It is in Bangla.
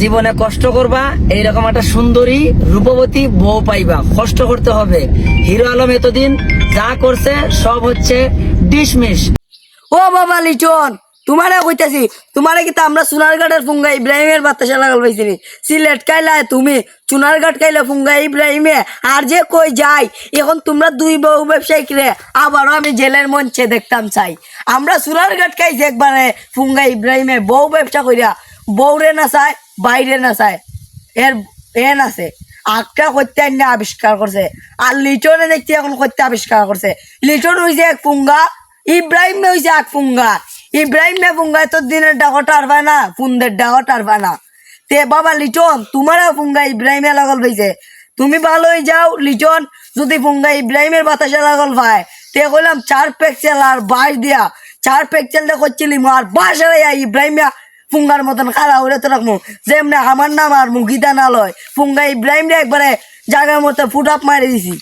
জীবনে কষ্ট করবা, এইরকম একটা সুন্দরী রূপবতী বউ পাইবা। কষ্ট করতে হবে। হিরো আলম এতদিন যা করছে, সব হচ্ছে ডিসমিস ও বাবা লিটন, তোমারে কইতাছি, তোমারে কি আমরা সোনারঘাটের ফুঙ্গা ইব্রাহিমের বাতাসা লাগাল পাইছি সিলেট কাইলা তুমি চুনারঘাট কাইলা ফুঙ্গা ইব্রাহিমে, আর যে কই যাই এখন তোমরা দুই বউ ব্যবসায়িক রে, আবারও আমি জেলের মঞ্চে দেখতাম চাই। আমরা সোনারঘাট খাইছি একবারে ফুঙ্গা ইব্রাহিমে বউ ব্যবসা কইরা বউরে না চায় বাইরে না চায় এর এন আছে আটটা করতে আইনা আবিষ্কার করছে। আর লিটনে দেখছি এখন করতে আবিষ্কার করছে। লিটন হইছে এক ফুঙ্গা ইব্রাহিম হইছে এক ফুঙ্গা ইব্রাহিম মে ফুঙ্গা তোর দিনের ডাকো টারবা না ফুন্দের ডাকো টারবা না। তে বাবা লিটন, তোমারও ফুঙ্গা ইব্রাহিমে লাগল পাইছে তুমি ভালো হয়ে যাও, লিটন, যদি ফুঙ্গা ইব্রাহিমের বাতাসে লাগল ভাই তে কইলাম, চার পেক্সেল আর বাস দিয়া। চার পেক্সেল দিয়ে করছিলি আর বাস ইব্রাহিমিয়া ফুঙ্গার মতন খারা উড়ে তো রাখব যেমনি আমার নাম আর মুগিতা না লয়। ফুঙ্গা ইব্রাহিম রে একবারে জায়গার মতো ফুট আপ মারি দিছি।